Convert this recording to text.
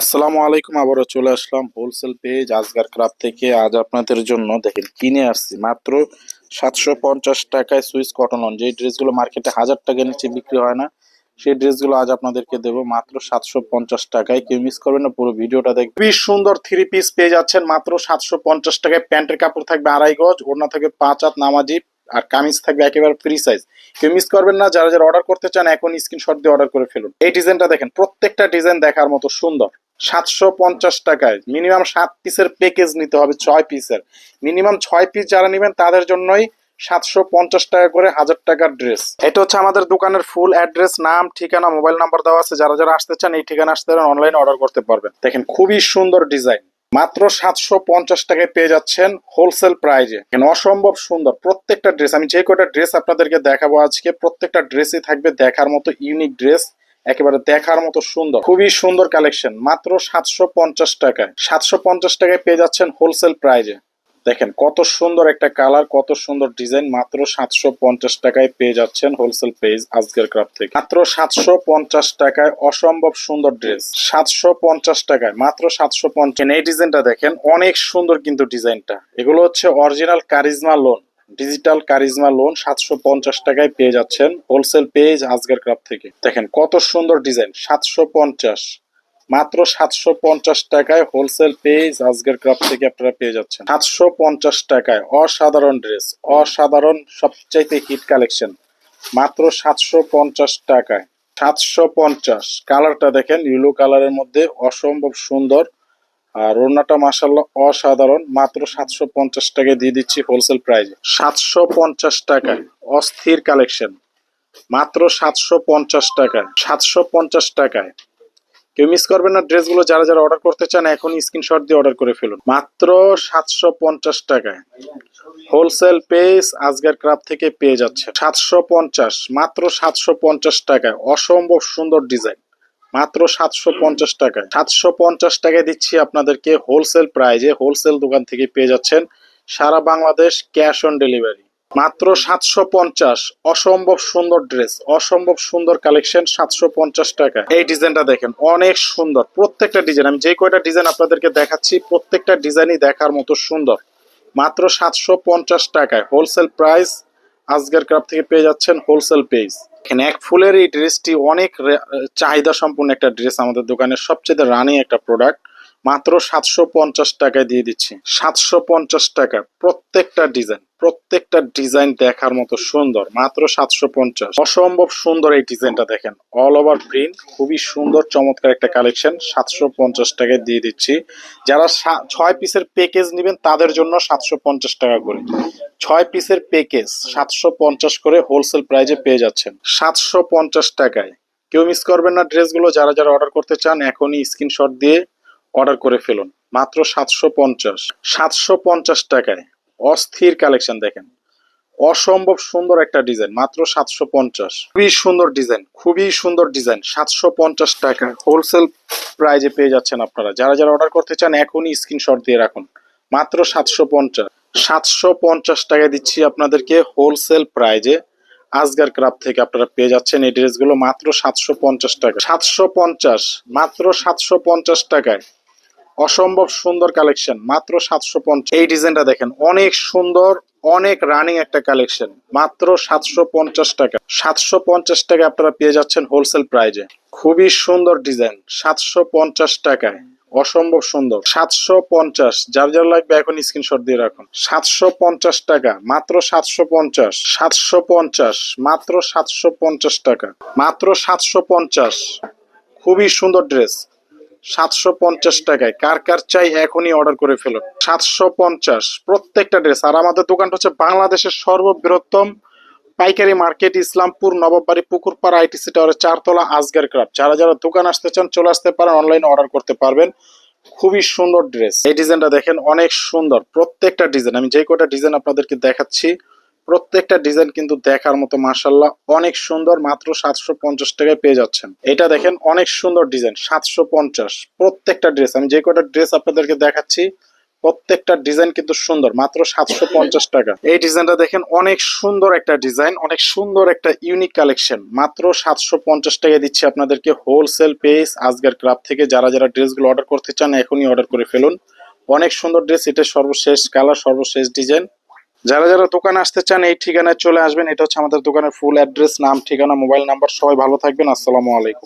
আসসালামু আলাইকুম, আবারও চলে আসলাম হোলসেল পেজ আজগার ক্লাব থেকে। আজ আপনাদের জন্য দেখেন, কিনে আসছি মাত্র সাতশো পঞ্চাশ টাকায় সুইস কটন অন যেই ড্রেসগুলো মার্কেটে হাজার টাকার নিচে বিক্রি হয় না, সেই ড্রেসগুলো আজ আপনাদেরকে দেবো মাত্র সাতশো পঞ্চাশ টাকায়। কেউ মিস করবেন না, পুরো ভিডিওটা দেখবেন। খুবই সুন্দর থ্রি পিস পেয়ে যাচ্ছেন মাত্র সাতশো পঞ্চাশ টাকায়। প্যান্টের কাপড় থাকবে আড়াই গজ, ওড়না থাকবে পাঁচ হাত নামাজি, আর কামিজ থাকবে একেবারে ফ্রি সাইজ কেউ মিস করবেন না, যারা যারা অর্ডার করতে চান, এখন স্ক্রিনশট দিয়ে অর্ডার করে ফেলুন। এই ডিজাইনটা দেখেন, প্রত্যেকটা ডিজাইন দেখার মতো সুন্দর। সাতশো পঞ্চাশ টাকায়। মিনিমাম সাত পিসের প্যাকেজ নিতে হবে, ছয় পিসের মিনিমাম ছয় পিস যারা নেবেন, তাদের জন্যই সাতশো পঞ্চাশ টাকা করে হাজার টাকার ড্রেস এটা হচ্ছে আমাদের দোকানের ফুল অ্যাড্রেস নাম, ঠিকানা মোবাইল নাম্বার দেওয়া আছে। যারা যারা আসতে চান, এই ঠিকানা আসতে অনলাইনে অর্ডার করতে পারবেন। দেখেন, খুবই সুন্দর ডিজাইন মাত্র সাতশো পঞ্চাশ টাকায় পেয়ে যাচ্ছেন হোলসেল প্রাইজে অসম্ভব সুন্দর। প্রত্যেকটা ড্রেস আমি যে কয়টা ড্রেস আপনাদেরকে দেখাবো আজকে, প্রত্যেকটা ড্রেসই থাকবে দেখার মতো ইউনিক ড্রেস একেবারে দেখার মতো সুন্দর। খুবই সুন্দর কালেকশন মাত্র সাতশো পঞ্চাশ টাকায়। সাতশো পঞ্চাশ টাকায় পেয়ে যাচ্ছেন হোলসেল প্রাইজে দেখেন, কত সুন্দর একটা কালার কত সুন্দর ডিজাইন মাত্র সাতশো পঞ্চাশ টাকায় পেয়ে যাচ্ছেন হোলসেল পেজ আজকের ক্রাফট থেকে। মাত্র সাতশো পঞ্চাশ টাকায় অসম্ভব সুন্দর ড্রেস সাতশো পঞ্চাশ টাকায়, মাত্র সাতশো পঞ্চাশ। এই ডিজাইনটা দেখেন, অনেক সুন্দর কিন্তু ডিজাইনটা এগুলো হচ্ছে original Karizma lawn digital Karizma lawn সাতশো পঞ্চাশ টাকায় পেয়ে যাচ্ছেন হোলসেল পেজ আজকের ক্রাফট থেকে। দেখেন কত সুন্দর ডিজাইন, সাতশো পঞ্চাশ। মাত্র সাতশো পঞ্চাশ টাকায় হোলসেল পেজ আজকের ক্রাফট থেকে আপনারা পেয়ে যাচ্ছেন। সাতশো পঞ্চাশ টাকায় অসাধারণ ড্রেস, অসাধারণ সবচাইতে হিট কালেকশন মাত্র সাতশো পঞ্চাশ টাকায়, সাতশো পঞ্চাশ। কালারটা দেখেন ইউলো কালারের মধ্যে অসম্ভব সুন্দর আর ওড়নাটা মাসাল্লাহ অসাধারণ। মাত্র সাতশো পঞ্চাশ টাকায় দিয়ে দিচ্ছি হোলসেল প্রাইজে সাতশো পঞ্চাশ টাকায় অস্থির কালেকশন মাত্র সাতশো পঞ্চাশ টাকায়। সাতশো পঞ্চাশ টাকায়। কেউ মিস করবেন না ড্রেসগুলো যারা যারা অর্ডার করতে চান এখন স্ক্রিনশট দিয়ে অর্ডার করে ফেলুন। মাত্র সাতশো পঞ্চাশ টাকায় হোলসেল পেজ আজকের ক্রাফ থেকে পেয়ে যাচ্ছে। সাতশো পঞ্চাশ, মাত্র সাতশো পঞ্চাশ টাকায়। অসম্ভব সুন্দর ডিজাইন মাত্র সাতশো পঞ্চাশ টাকায়। সাতশো পঞ্চাশ টাকায় দিচ্ছি আপনাদেরকে হোলসেল প্রাইজে হোলসেল দোকান থেকে পেয়ে যাচ্ছেন সারা বাংলাদেশ ক্যাশ অন ডেলিভারি মাত্র সাতশো পঞ্চাশ, অসম্ভব সুন্দর ড্রেস অসম্ভব সুন্দর কালেকশন সাতশো পঞ্চাশ টাকা এই ডিজাইনটা দেখেন, অনেক সুন্দর, প্রত্যেকটা ডিজাইন আমি যে কয়টা ডিজাইন আপনাদেরকে দেখাচ্ছি, প্রত্যেকটা ডিজাইনই দেখার মতো সুন্দর। মাত্র সাতশো পঞ্চাশ টাকায় হোলসেল প্রাইস আজকের ক্রাফ থেকে পেয়ে যাচ্ছেন হোলসেল পেজ এখানে এক ফুলের এই ড্রেসটি অনেক চাহিদা সম্পূর্ণ একটা ড্রেস আমাদের দোকানের সবচেয়ে রানি একটা প্রোডাক্ট মাত্র সাতশো পঞ্চাশ টাকায় দিয়ে দিচ্ছি। সাতশো পঞ্চাশ টাকা প্রত্যেকটা ডিজাইন প্রত্যেকটা ডিজাইন দেখার মতো সুন্দর, মাত্র সাতশো পঞ্চাশ। অসম্ভব সুন্দর এই ডিজাইনটা দেখেন। অল ওভার প্রিন্ট খুবই সুন্দর, চমৎকার একটা কালেকশন। সাতশো পঞ্চাশ টাকায় দিয়ে দিচ্ছি। যারা ছয় পিসের প্যাকেজ নেবেন, তাদের জন্য সাতশো পঞ্চাশ টাকা করে। ছয় পিসের প্যাকেজ সাতশো পঞ্চাশ করে হোলসেল প্রাইজে পেয়ে যাচ্ছেন। সাতশো পঞ্চাশ টাকায়। কেউ মিস করবেন না ড্রেসগুলো, যারা যারা অর্ডার করতে চান, এখনই স্ক্রিনশট দিয়ে অর্ডার করে ফেলুন। মাত্র সাতশো পঞ্চাশ। সাতশো পঞ্চাশ টাকায়। অস্থির কালেকশন দেখেন। অসম্ভব সুন্দর একটা ডিজাইন মাত্র সাতশো পঞ্চাশ। খুবই সুন্দর ডিজাইন খুবই সুন্দর ডিজাইন সাতশো পঞ্চাশ টাকা। হোলসেল প্রাইজে পেয়ে যাচ্ছেন আপনারা। যারা যারা অর্ডার করতে চান, এখনই স্ক্রিনশট দিয়ে রাখুন। মাত্র সাতশো পঞ্চাশ। সাতশো পঞ্চাশ টাকা দিচ্ছি আপনাদেরকে হোলসেল প্রাইজে আজগার ক্রাফ থেকে আপনারা পেয়ে যাচ্ছেন এই ড্রেসগুলো মাত্র সাতশো পঞ্চাশ টাকা। সাতশো পঞ্চাশ, মাত্র সাতশো পঞ্চাশ টাকায়। অসম্ভব সুন্দর কালেকশন মাত্র সাতশো পঞ্চাশ। এই ডিজাইনটা দেখেন, অনেক সুন্দর, অনেক রানিং একটা কালেকশন মাত্র সাতশো পঞ্চাশ টাকা। সাতশো পঞ্চাশ টাকা আপনারা পেয়ে যাচ্ছেন হোলসেল প্রাইজে খুবই সুন্দর ডিজাইন, সাতশো পঞ্চাশ টাকায়। অসম্ভব সুন্দর। সাতশো পঞ্চাশ, যার যার লাগবে এখন স্ক্রিনশট দিয়ে রাখুন। সাতশো পঞ্চাশ টাকা, মাত্র সাতশো পঞ্চাশ। সাতশো পঞ্চাশ, মাত্র সাতশো পঞ্চাশ টাকা। মাত্র সাতশো পঞ্চাশ। খুবই সুন্দর ড্রেস সাতশো পঞ্চাশ টাকায়। কার কার চাই এখনই অর্ডার করে ফেলো সাতশো পঞ্চাশ, প্রত্যেকটা ড্রেস আর আমাদের দোকানটা হচ্ছে বাংলাদেশের সর্ববৃহত্তম পাইকারি মার্কেট, ইসলামপুর, নবাববাড়ি, পুকুরপাড়া, আইটিসি টাওয়ারের চারতলা, আজগার ক্রাফট যারা যারা দোকান আসতে চান, চলে আসতে পারেন অনলাইনে অর্ডার করতে পারবেন। খুবই সুন্দর ড্রেস এই ডিজাইনটা দেখেন, অনেক সুন্দর। প্রত্যেকটা ডিজাইন আমি যে কটা ডিজাইন আপনাদেরকে দেখাচ্ছি প্রত্যেকটা ডিজাইন কিন্তু দেখার মতো মার্শাল্লাহ অনেক সুন্দর মাত্র সাতশো পঞ্চাশ টাকায় পেয়ে যাচ্ছেন। এটা দেখেন অনেক সুন্দর ডিজাইন সাতশো পঞ্চাশ। প্রত্যেকটা ড্রেস আমি যে কটা ড্রেস আপনাদেরকে দেখাচ্ছি প্রত্যেকটা ডিজাইন কিন্তু সুন্দর মাত্র সাতশো পঞ্চাশ টাকা। এই ডিজাইনটা দেখেন অনেক সুন্দর একটা ডিজাইন অনেক সুন্দর একটা ইউনিক কালেকশন মাত্র সাতশো পঞ্চাশ টাকা দিচ্ছি আপনাদেরকে হোলসেল পেজ আজগার ক্লাব থেকে যারা যারা ড্রেসগুলো অর্ডার করতে চান এখনই অর্ডার করে ফেলুন। অনেক সুন্দর ড্রেস এটা সর্বশেষ কালার সর্বশেষ ডিজাইন যারা যারা দোকানে আসতে চান, এই ঠিকানায় চলে আসবেন। এটা হচ্ছে আমাদের দোকানের ফুল অ্যাড্রেস নাম, ঠিকানা মোবাইল নাম্বার সবাই ভালো থাকবেন। আসসালামু আলাইকুম।